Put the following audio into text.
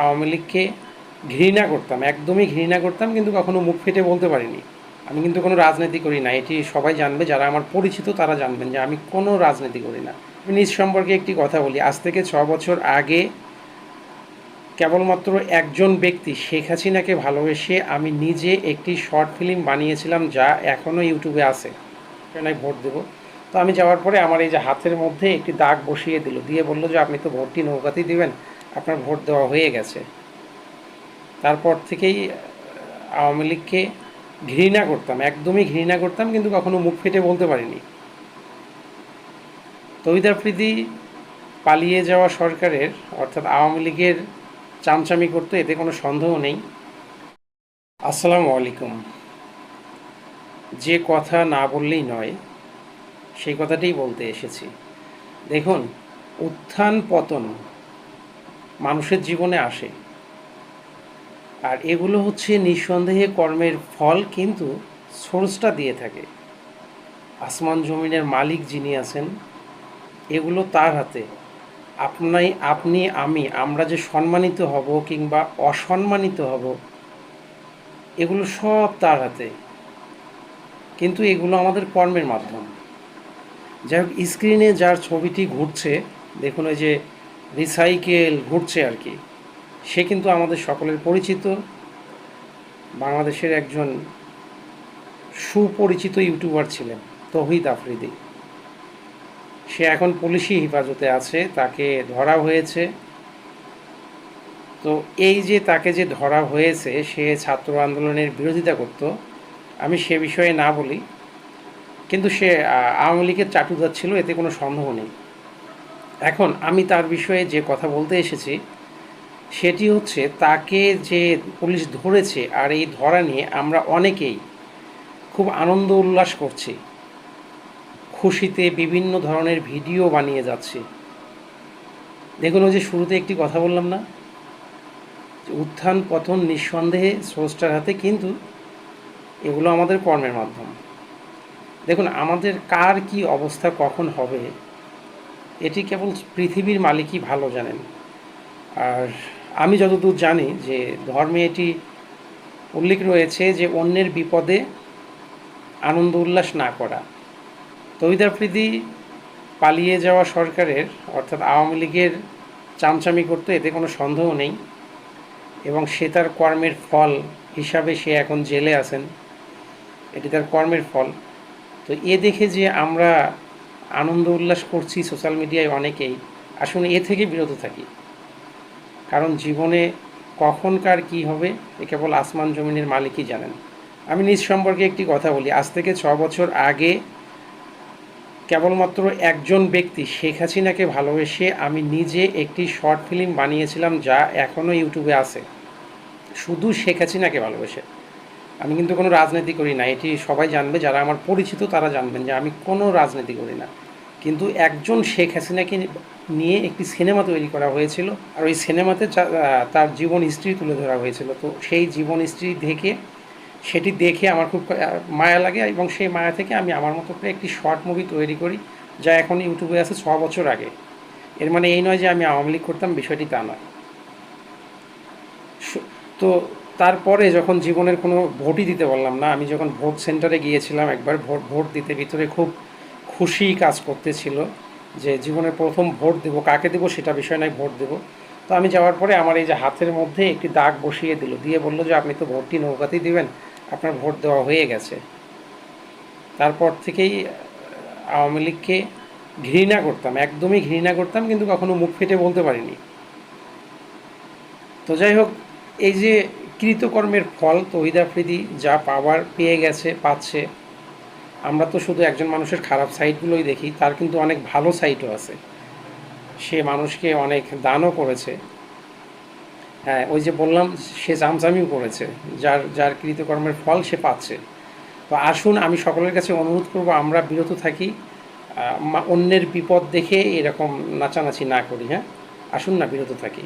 আওয়ামী লীগকে ঘৃণা করতাম, একদমই ঘৃণা করতাম, কিন্তু কখনো মুখ ফেটে বলতে পারিনি। আমি কিন্তু কোনো রাজনীতি করি না, এটি সবাই জানবে, যারা আমার পরিচিত তারা জানবেন যে আমি কোনো রাজনীতি করি না। আমি নিজ সম্পর্কে একটি কথা বলি, আজ থেকে ছ বছর আগে কেবলমাত্র একজন ব্যক্তি, শেখ হাসিনাকে ভালোবেসে আমি নিজে একটি শর্ট ফিল্ম বানিয়েছিলাম, যা এখনও ইউটিউবে আছে। সেখানে ভোট দেবো। তো আমি যাওয়ার পরে আমার এই যে হাতের মধ্যে একটি দাগ বসিয়ে দিল, দিয়ে বলল যে আপনি তো ভোটটি নৌকাতেই দিবেন। আপনার ভোট দেওয়া হয়ে গেছে। তারপর থেকেই আওয়ামী লীগকে ঘৃণা করতাম, একদমই ঘৃণা করতাম, কিন্তু কখনো মুখ ফেটে বলতে পারিনি। তহিদ পালিয়ে যাওয়া সরকারের, অর্থাৎ আওয়ামী লীগের চামচামি করতে এতে কোনো সন্দেহ নেই। আসসালামু আলাইকুম। যে কথা না বললেই নয়, সেই কথাটাই বলতে এসেছি। দেখুন, উত্থান পতন মানুষের জীবনে আসে। আর এগুলো হচ্ছে নিঃসন্দেহে কর্মের ফল, কিন্তু সোর্সটা দিয়ে থাকে। আসমান জমিনের মালিক যিনি আছেন, এগুলো তার হাতে। আপনাই, আপনি, আমি, আমরা যে সম্মানিত হব কিংবা অসম্মানিত হব, এগুলো সব তার হাতে। কিন্তু এগুলো আমাদের কর্মের মাধ্যম। যাই হোক স্ক্রিনে যার ছবিটি ঘুরছে, দেখুন ওই যে রিসাইকেল ঘুরছে আর কি। সে কিন্তু আমাদের সকলের পরিচিত। বাংলাদেশের একজন সুপরিচিত ইউটিউবার ছিলেন, তহিদ আফ্রিদি। সে এখন পুলিশি হেফাজতে আছে, তাকে ধরা হয়েছে। তো এই যে তাকে যে ধরা হয়েছে, সে ছাত্র আন্দোলনের বিরোধিতা করত। আমি সে বিষয়ে না বলি, কিন্তু সে আওয়ামী লীগের চাটুদার ছিল, এতে কোনো সন্দেহ নেই। এখন আমি তার বিষয়ে যে কথা বলতে এসেছি, সেটি হচ্ছে তাকে যে পুলিশ ধরেছে আর এই ধরা নিয়ে আমরা অনেকেই খুব আনন্দ উল্লাস করছি। খুশিতে বিভিন্ন ধরনের ভিডিও বানিয়ে যাচ্ছি। দেখুন, ওই যে শুরুতে একটি কথা বললাম না উত্থান পতন নিঃসন্দেহে স্রষ্টার হাতে, কিন্তু এগুলো আমাদের কর্মের মাধ্যম। দেখুন, আমাদের কার কি অবস্থা, কখন হবে এটি কেবল পৃথিবীর মালিকই ভালো জানেন। আর আমি যতদূর জানি যে ধর্মে এটি উল্লেখ রয়েছে যে অন্যের বিপদে আনন্দ উল্লাস না করা। তহিদ আফ্রিদি পালিয়ে যাওয়া সরকারের, অর্থাৎ আওয়ামী লীগের চামচামি করতে এতে কোনো সন্দেহ নেই এবং সে তার কর্মের ফল হিসাবে সে এখন জেলে আছেন। এটি তার কর্মের ফল। তো এ দেখে যে আমরা আনন্দ উল্লাস করছি সোশ্যাল মিডিয়ায় অনেকেই। আসলে এ থেকে বিরত থাকি। কারণ জীবনে কখনকার কি হবে, এ কেবল আসমান জমিনের মালিকই জানেন। আমি নিজ সম্পর্কে একটি কথা বলি। আজ থেকে ছ বছর আগে কেবলমাত্র একজন ব্যক্তি, শেখ হাসিনাকে ভালোবেসে আমি নিজে একটি শর্ট ফিল্ম বানিয়েছিলাম যা এখনও ইউটিউবে আছে। শুধু শেখ হাসিনাকে ভালোবেসে। আমি কিন্তু কোনো রাজনীতি করি না। এটি সবাই জানবে, যারা আমার পরিচিত তারা জানবেন যে আমি কোনো রাজনীতি করি না। কিন্তু একজন শেখ হাসিনাকে নিয়ে একটি সিনেমা তৈরি করা হয়েছিল আর ওই সিনেমাতে তার জীবন হিস্ট্রি তুলে ধরা হয়েছিল। তো সেই জীবন হিস্ট্রি দেখে, সেটি দেখে আমার খুব মায়া লাগে এবং সেই মায়া থেকে আমি আমার মতো করে একটি শর্ট মুভি তৈরি করি যা এখন ইউটিউবে আছে ছ বছর আগে। এর মানে এই নয় যে আমি আওয়ামী লীগ করতাম, বিষয়টি তা নয়। তো তারপরে যখন জীবনের কোনো ভোটই দিতে পারলাম না, আমি যখন ভোট সেন্টারে গিয়েছিলাম, একবার ভোট ভোট দিতে ভিতরে খুব খুশি কাজ করতেছিল যে জীবনের প্রথম ভোট দেবো, কাকে দেবো সেটা বিষয় নয়, ভোট দেবো। তো আমি যাওয়ার পরে আমার এই যে হাতের মধ্যে একটি দাগ বসিয়ে দিল, দিয়ে বলল যে, আপনি তো ভোটটি নৌকাতেই দিবেন, আপনার ভোট দেওয়া হয়ে গেছে। তারপর থেকেই আওয়ামী লীগকে ঘৃণা করতাম, একদমই ঘৃণা করতাম, কিন্তু কখনো মুখ ফেটে বলতে পারিনি। তো যাই হোক, এই যে কৃতকর্মের ফল, তহিদ আফ্রিদি যা পাওয়ার পেয়ে গেছে, পাচ্ছে আমরা তো শুধু একজন মানুষের খারাপ সাইডগুলোই দেখি, তার কিন্তু অনেক ভালো সাইটও আছে। সে মানুষকে অনেক দানও করেছে। হ্যাঁ ওই যে বললাম, সে চামচামিও করেছে, যার যার কৃতকর্মের ফল সে পাচ্ছে। তো আসুন, আমি সকলের কাছে অনুরোধ করব, আমরা বিরত থাকি অন্যের বিপদ দেখে এরকম নাচানাচি না করি হ্যাঁ? আসুন না, বিরত থাকি।